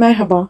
Merhaba.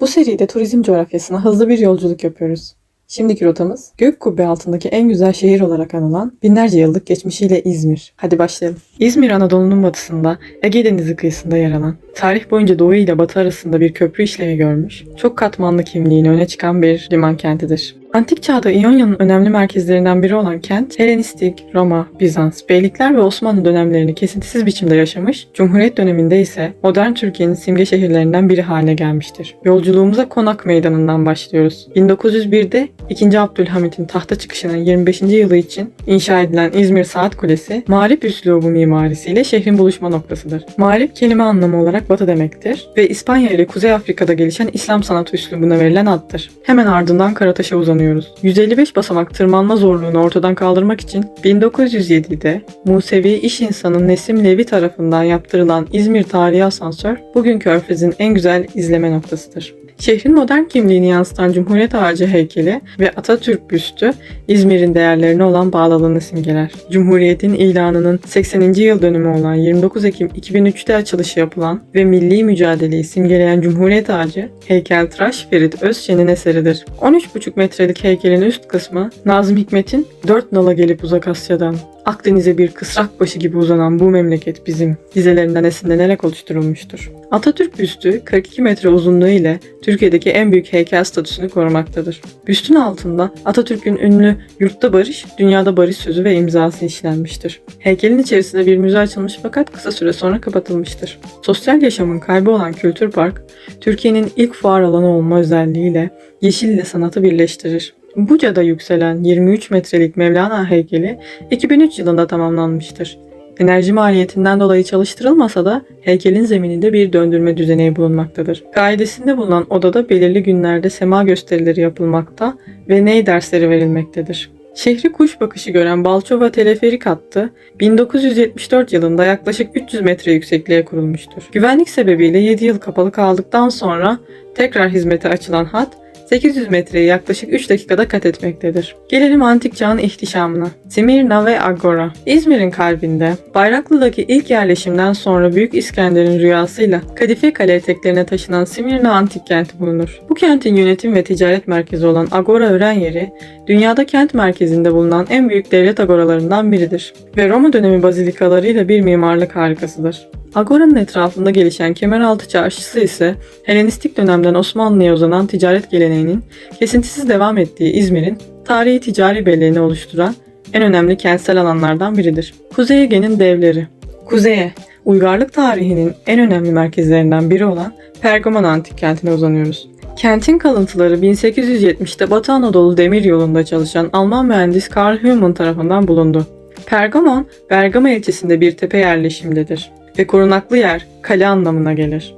Bu seride turizm coğrafyasına hızlı bir yolculuk yapıyoruz. Şimdiki rotamız gök kubbe altındaki en güzel şehir olarak anılan binlerce yıllık geçmişiyle İzmir. Hadi başlayalım. İzmir Anadolu'nun batısında Ege Denizi kıyısında yer alan, tarih boyunca doğu ile batı arasında bir köprü işlevi görmüş, çok katmanlı kimliğini öne çıkan bir liman kentidir. Antik çağda İonya'nın önemli merkezlerinden biri olan kent, Helenistik, Roma, Bizans, Beylikler ve Osmanlı dönemlerini kesintisiz biçimde yaşamış, Cumhuriyet döneminde ise modern Türkiye'nin simge şehirlerinden biri haline gelmiştir. Yolculuğumuza Konak Meydanı'ndan başlıyoruz. 1901'de 2. Abdülhamit'in tahta çıkışının 25. yılı için inşa edilen İzmir Saat Kulesi, mağrip üslubu mimarisiyle şehrin buluşma noktasıdır. Mağrip kelime anlamı olarak batı demektir ve İspanya ile Kuzey Afrika'da gelişen İslam sanatı üslubuna verilen addır. Hemen ardından Karataş'a uzanıyoruz. 155 basamak tırmanma zorluğunu ortadan kaldırmak için 1907'de Musevi iş insanı Nesim Levi tarafından yaptırılan İzmir Tarihi Asansör, bugün Körfez'in en güzel izleme noktasıdır. Şehrin modern kimliğini yansıtan Cumhuriyet Ağacı heykeli ve Atatürk büstü İzmir'in değerlerine olan bağlılığını simgeler. Cumhuriyet'in ilanının 80. yıl dönümü olan 29 Ekim 2003'te açılışı yapılan ve milli mücadeleyi simgeleyen Cumhuriyet Ağacı, heykeltıraş Ferit Özçen'in eseridir. 13,5 metrelik heykelin üst kısmı Nazım Hikmet'in dört nala gelip uzak Asya'dan Akdeniz'e bir kısrak başı gibi uzanan bu memleket bizim dizelerinden esinlenerek oluşturulmuştur. Atatürk büstü 42 metre uzunluğu ile Türkiye'deki en büyük heykel statüsünü korumaktadır. Büstün altında Atatürk'ün ünlü yurtta barış, dünyada barış sözü ve imzası işlenmiştir. Heykelin içerisinde bir müze açılmış fakat kısa süre sonra kapatılmıştır. Sosyal yaşamın kaybı olan Kültür Park, Türkiye'nin ilk fuar alanı olma özelliğiyle yeşil ile sanatı birleştirir. Buca'da yükselen 23 metrelik Mevlana heykeli 2003 yılında tamamlanmıştır. Enerji maliyetinden dolayı çalıştırılmasa da heykelin zemininde bir döndürme düzeneği bulunmaktadır. Kaidesinde bulunan odada belirli günlerde sema gösterileri yapılmakta ve ney dersleri verilmektedir. Şehri kuş bakışı gören Balçova Teleferik hattı 1974 yılında yaklaşık 300 metre yüksekliğe kurulmuştur. Güvenlik sebebiyle 7 yıl kapalı kaldıktan sonra tekrar hizmete açılan hat 800 metreyi yaklaşık 3 dakikada kat etmektedir. Gelelim antik çağın ihtişamına. Simirna ve Agora. İzmir'in kalbinde, Bayraklı'daki ilk yerleşimden sonra Büyük İskender'in rüyasıyla Kadife Kale eteklerine taşınan Simirna antik kenti bulunur. Bu kentin yönetim ve ticaret merkezi olan Agora öğren yeri, dünyada kent merkezinde bulunan en büyük devlet agoralarından biridir ve Roma dönemi bazilikalarıyla bir mimarlık harikasıdır. Agora'nın etrafında gelişen Kemeraltı Çarşısı ise Helenistik dönemden Osmanlı'ya uzanan ticaret geleneğinin kesintisiz devam ettiği İzmir'in tarihi ticari belleğini oluşturan en önemli kentsel alanlardan biridir. Kuzey Ege'nin devleri Kuzeye, uygarlık tarihinin en önemli merkezlerinden biri olan Pergamon Antik Kenti'ne uzanıyoruz. Kentin kalıntıları 1870'te Batı Anadolu Demir Yolu'nda çalışan Alman mühendis Karl Humann tarafından bulundu. Pergamon, Bergama ilçesinde bir tepe yerleşimdedir ve korunaklı yer, kale anlamına gelir.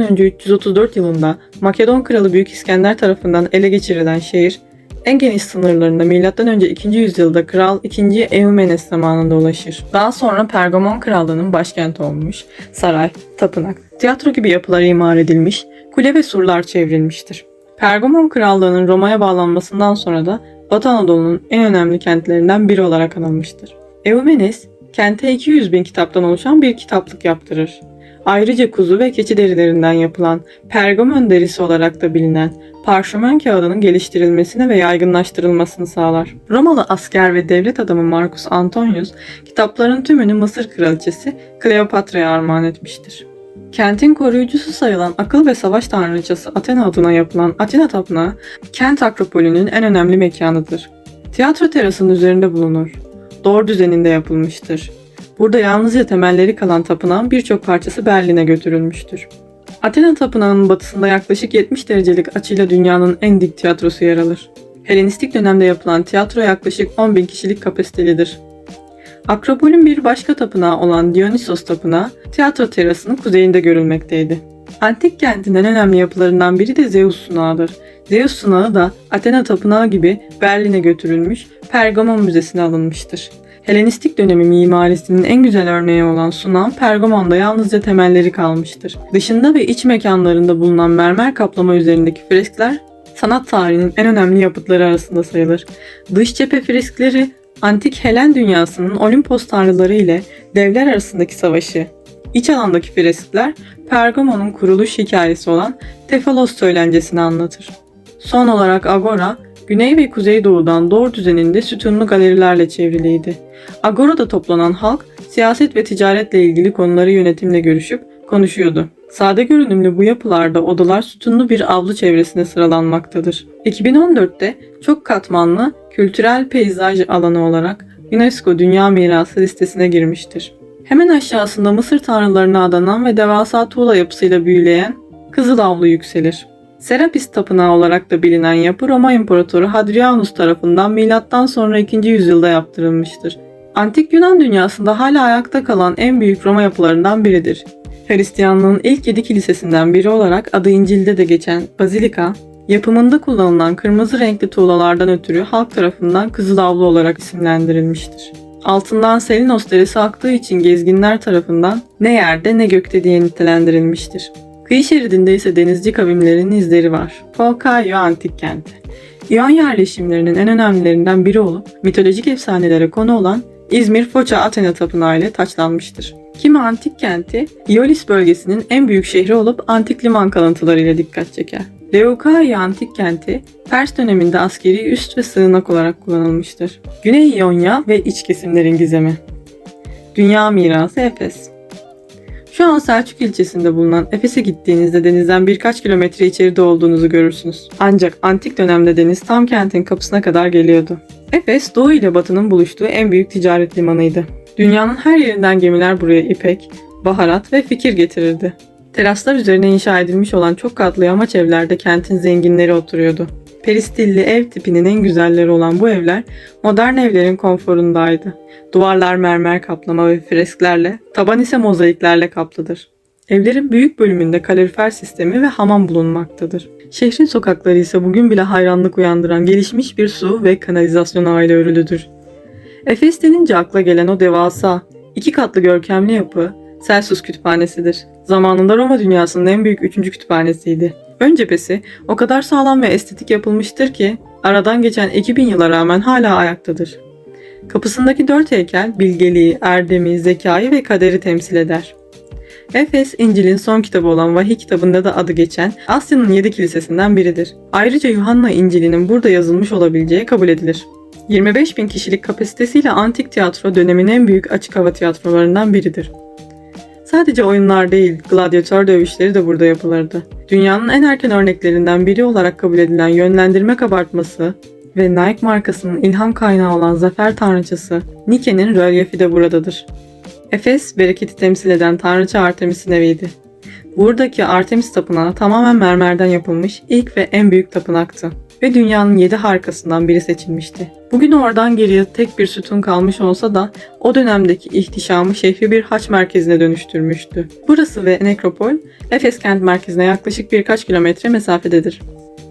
Önce 334 yılında Makedon kralı Büyük İskender tarafından ele geçirilen şehir, en geniş sınırlarında önce 2. yüzyılda Kral 2. Eumenes zamanında ulaşır. Daha sonra Pergamon krallığının başkenti olmuş, saray, tapınak, tiyatro gibi yapılar imar edilmiş, kule ve surlar çevrilmiştir. Pergamon krallığının Roma'ya bağlanmasından sonra da Batı Anadolu'nun en önemli kentlerinden biri olarak anılmıştır. Eumenes, kente 200 bin kitaptan oluşan bir kitaplık yaptırır. Ayrıca kuzu ve keçi derilerinden yapılan pergamon derisi olarak da bilinen parşömen kağıdının geliştirilmesine ve yaygınlaştırılmasını sağlar. Romalı asker ve devlet adamı Marcus Antonius kitapların tümünü Mısır kraliçesi Kleopatra'ya armağan etmiştir. Kentin koruyucusu sayılan akıl ve savaş tanrıçası Athena adına yapılan Athena Tapınağı, kent akropolünün en önemli mekanıdır. Tiyatro terasının üzerinde bulunur. Doğru düzeninde yapılmıştır. Burada yalnızca temelleri kalan tapınağın birçok parçası Berlin'e götürülmüştür. Athena Tapınağı'nın batısında yaklaşık 70 derecelik açıyla dünyanın en dik tiyatrosu yer alır. Helenistik dönemde yapılan tiyatro yaklaşık 10 bin kişilik kapasitelidir. Akropolün bir başka tapınağı olan Dionysos Tapınağı, tiyatro terasının kuzeyinde görülmekteydi. Antik kentin en önemli yapılarından biri de Zeus sunağıdır. Zeus sunağı da Athena Tapınağı gibi Berlin'e götürülmüş, Pergamon Müzesi'ne alınmıştır. Helenistik dönemi mimarisinin en güzel örneği olan sunağın Pergamon'da yalnızca temelleri kalmıştır. Dışında ve iç mekanlarında bulunan mermer kaplama üzerindeki freskler sanat tarihinin en önemli yapıtları arasında sayılır. Dış cephe freskleri antik Helen dünyasının Olimpos tanrıları ile devler arasındaki savaşı, İç alandaki freskler Pergamon'un kuruluş hikayesi olan Tefalos söylencesini anlatır. Son olarak Agora, güney ve kuzeydoğudan doğru düzeninde sütunlu galerilerle çevriliydi. Agora'da toplanan halk, siyaset ve ticaretle ilgili konuları yönetimle görüşüp konuşuyordu. Sade görünümlü bu yapılarda odalar sütunlu bir avlu çevresinde sıralanmaktadır. 2014'te çok katmanlı kültürel peyzaj alanı olarak UNESCO Dünya Mirası listesine girmiştir. Hemen aşağısında Mısır tanrılarına adanan ve devasa tuğla yapısıyla büyüleyen Kızıl Avlu yükselir. Serapis Tapınağı olarak da bilinen yapı Roma İmparatoru Hadrianus tarafından milattan sonra 2. yüzyılda yaptırılmıştır. Antik Yunan dünyasında hala ayakta kalan en büyük Roma yapılarından biridir. Hristiyanlığın ilk yedi kilisesinden biri olarak adı İncil'de de geçen Bazilika, yapımında kullanılan kırmızı renkli tuğlalardan ötürü halk tarafından Kızıl Avlu olarak isimlendirilmiştir. Altından Selinos derisi aktığı için gezginler tarafından ne yerde ne gökte diye nitelendirilmiştir. Kıyı şeridinde ise denizci kavimlerinin izleri var. Polkaio antik kenti. İyon yerleşimlerinin en önemlilerinden biri olup mitolojik efsanelere konu olan İzmir Foça Athena Tapınağı ile taçlanmıştır. Kimi antik kenti, Iolis bölgesinin en büyük şehri olup antik liman kalıntılarıyla dikkat çeker. Leukaia antik kenti, Pers döneminde askeri üst ve sığınak olarak kullanılmıştır. Güney İonya ve iç kesimlerin gizemi. Dünya mirası Efes. Şu an Selçuk ilçesinde bulunan Efes'e gittiğinizde denizden birkaç kilometre içeride olduğunuzu görürsünüz. Ancak antik dönemde deniz tam kentin kapısına kadar geliyordu. Efes, doğu ile batının buluştuğu en büyük ticaret limanıydı. Dünyanın her yerinden gemiler buraya ipek, baharat ve fikir getirirdi. Teraslar üzerine inşa edilmiş olan çok katlı yamaç evlerde kentin zenginleri oturuyordu. Peristilli ev tipinin en güzelleri olan bu evler modern evlerin konforundaydı. Duvarlar mermer kaplama ve fresklerle, taban ise mozaiklerle kaplıdır. Evlerin büyük bölümünde kalorifer sistemi ve hamam bulunmaktadır. Şehrin sokakları ise bugün bile hayranlık uyandıran gelişmiş bir su ve kanalizasyon ağıyla örülüdür. Efes denince akla gelen o devasa, iki katlı görkemli yapı Celsus Kütüphanesi'dir. Zamanında Roma dünyasının en büyük üçüncü kütüphanesiydi. Ön cephesi o kadar sağlam ve estetik yapılmıştır ki aradan geçen 2000 yıla rağmen hala ayaktadır. Kapısındaki dört heykel bilgeliği, erdemi, zekayı ve kaderi temsil eder. Efes, İncil'in son kitabı olan Vahiy kitabında da adı geçen Asya'nın yedi kilisesinden biridir. Ayrıca Yuhanna İncil'inin burada yazılmış olabileceği kabul edilir. 25 bin kişilik kapasitesiyle antik tiyatro dönemin en büyük açık hava tiyatrolarından biridir. Sadece oyunlar değil, gladyatör dövüşleri de burada yapılırdı. Dünyanın en erken örneklerinden biri olarak kabul edilen yönlendirme kabartması ve Nike markasının ilham kaynağı olan zafer tanrıçası Nike'nin rölyefi de buradadır. Efes, bereketi temsil eden tanrıça Artemis'in eviydi. Buradaki Artemis tapınağı tamamen mermerden yapılmış ilk ve en büyük tapınaktı ve dünyanın yedi harikasından biri seçilmişti. Bugün oradan geriye tek bir sütun kalmış olsa da o dönemdeki ihtişamı şehri bir haç merkezine dönüştürmüştü. Burası ve nekropol, Efes kent merkezine yaklaşık birkaç kilometre mesafededir.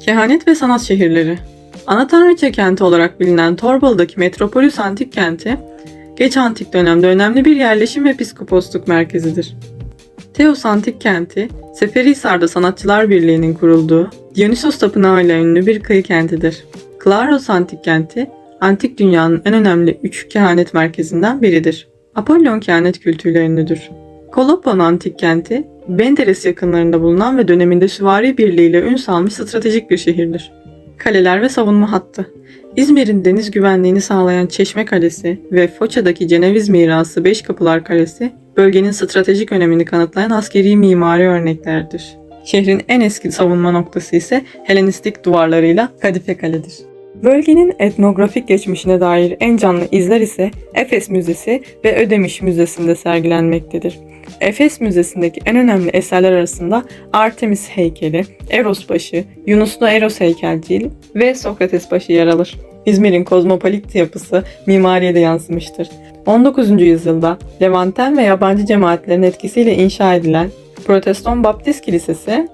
Kehanet ve sanat şehirleri Ana tanrıça kenti olarak bilinen Torbalı'daki Metropolis antik kenti, geç antik dönemde önemli bir yerleşim ve piskoposluk merkezidir. Teos antik kenti, Seferihisar'da Sanatçılar Birliği'nin kurulduğu Dionysos Tapınağı ile ünlü bir kıyı kentidir. Klaros antik kenti, antik dünyanın en önemli üç kehanet merkezinden biridir. Apollon kehanet kültüyle ünlüdür. Kolopon antik kenti, Benderes yakınlarında bulunan ve döneminde süvari birliğiyle ün salmış stratejik bir şehirdir. Kaleler ve savunma hattı. İzmir'in deniz güvenliğini sağlayan Çeşme Kalesi ve Foça'daki Ceneviz mirası Beş Kapılar Kalesi, bölgenin stratejik önemini kanıtlayan askeri mimari örneklerdir. Şehrin en eski savunma noktası ise Helenistik duvarlarıyla Kadife Kale'dir. Bölgenin etnografik geçmişine dair en canlı izler ise Efes Müzesi ve Ödemiş Müzesi'nde sergilenmektedir. Efes Müzesi'ndeki en önemli eserler arasında Artemis heykeli, Eros başı, Yunuslu Eros heykelciği ve Sokrates başı yer alır. İzmir'in kozmopolit yapısı mimariye de yansımıştır. 19. yüzyılda Levanten ve yabancı cemaatlerin etkisiyle inşa edilen Protestan Baptist Kilisesi,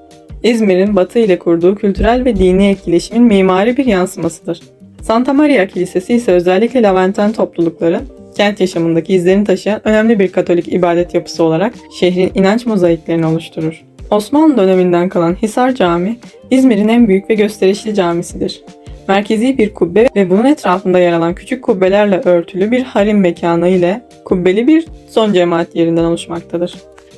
İzmir'in batı ile kurduğu kültürel ve dini etkileşimin mimari bir yansımasıdır. Santa Maria Kilisesi ise özellikle Levanten toplulukları kent yaşamındaki izlerini taşıyan önemli bir Katolik ibadet yapısı olarak şehrin inanç mozaiklerini oluşturur. Osmanlı döneminden kalan Hisar Camii, İzmir'in en büyük ve gösterişli camisidir. Merkezi bir kubbe ve bunun etrafında yer alan küçük kubbelerle örtülü bir harim mekanı ile kubbeli bir son cemaat yerinden oluşmaktadır.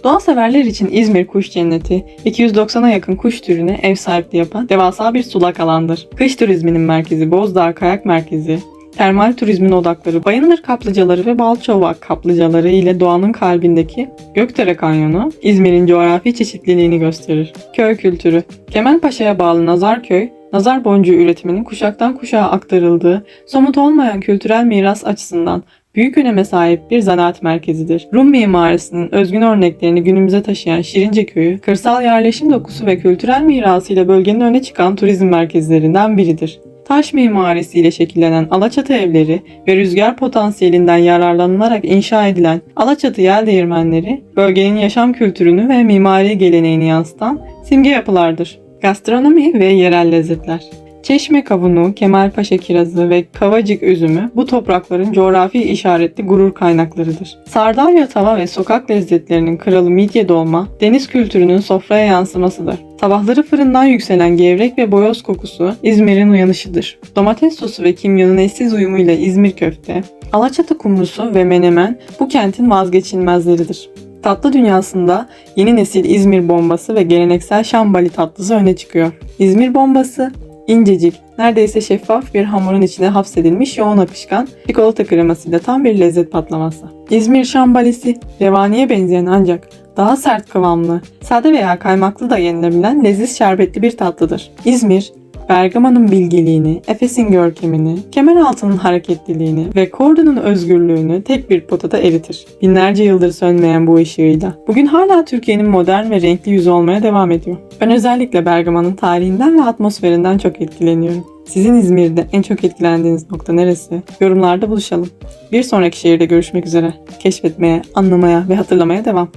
Doğa severler için İzmir kuş cenneti, 290'a yakın kuş türüne ev sahipliği yapan devasa bir sulak alandır. Kış turizminin merkezi Bozdağ Kayak Merkezi, termal turizmin odakları Bayındır kaplıcaları ve Balçova kaplıcaları ile doğanın kalbindeki Gökdere Kanyonu, İzmir'in coğrafi çeşitliliğini gösterir. Köy kültürü Kemalpaşa'ya bağlı Nazarköy, nazar boncuğu üretiminin kuşaktan kuşağa aktarıldığı, somut olmayan kültürel miras açısından büyük öneme sahip bir zanaat merkezidir. Rum mimarisinin özgün örneklerini günümüze taşıyan Şirince Köyü, kırsal yerleşim dokusu ve kültürel mirasıyla bölgenin öne çıkan turizm merkezlerinden biridir. Taş mimarisiyle şekillenen Alaçatı evleri ve rüzgar potansiyelinden yararlanılarak inşa edilen Alaçatı yel değirmenleri, bölgenin yaşam kültürünü ve mimari geleneğini yansıtan simge yapılardır. Gastronomi ve yerel lezzetler Çeşme kavunu, Kemalpaşa kirazı ve Kavacık üzümü bu toprakların coğrafi işaretli gurur kaynaklarıdır. Sardalya tava ve sokak lezzetlerinin kralı midye dolma, deniz kültürünün sofraya yansımasıdır. Sabahları fırından yükselen gevrek ve boyoz kokusu İzmir'in uyanışıdır. Domates sosu ve kimyonun eşsiz uyumuyla İzmir köfte, Alaçatı kumrusu ve menemen bu kentin vazgeçilmezleridir. Tatlı dünyasında yeni nesil İzmir bombası ve geleneksel şambali tatlısı öne çıkıyor. İzmir bombası incecik, neredeyse şeffaf bir hamurun içine hapsedilmiş yoğun akışkan çikolata kremasıyla tam bir lezzet patlaması. İzmir şambalisi, revaniye benzeyen ancak daha sert kıvamlı, sade veya kaymaklı da yenilebilen leziz şerbetli bir tatlıdır. İzmir, Bergama'nın bilgeliğini, Efes'in görkemini, Kemeraltı'nın hareketliliğini ve Kordun'un özgürlüğünü tek bir potada eritir. Binlerce yıldır sönmeyen bu ışığıyla. Bugün hala Türkiye'nin modern ve renkli yüzü olmaya devam ediyor. Ben özellikle Bergama'nın tarihinden ve atmosferinden çok etkileniyorum. Sizin İzmir'de en çok etkilendiğiniz nokta neresi? Yorumlarda buluşalım. Bir sonraki şehirde görüşmek üzere. Keşfetmeye, anlamaya ve hatırlamaya devam.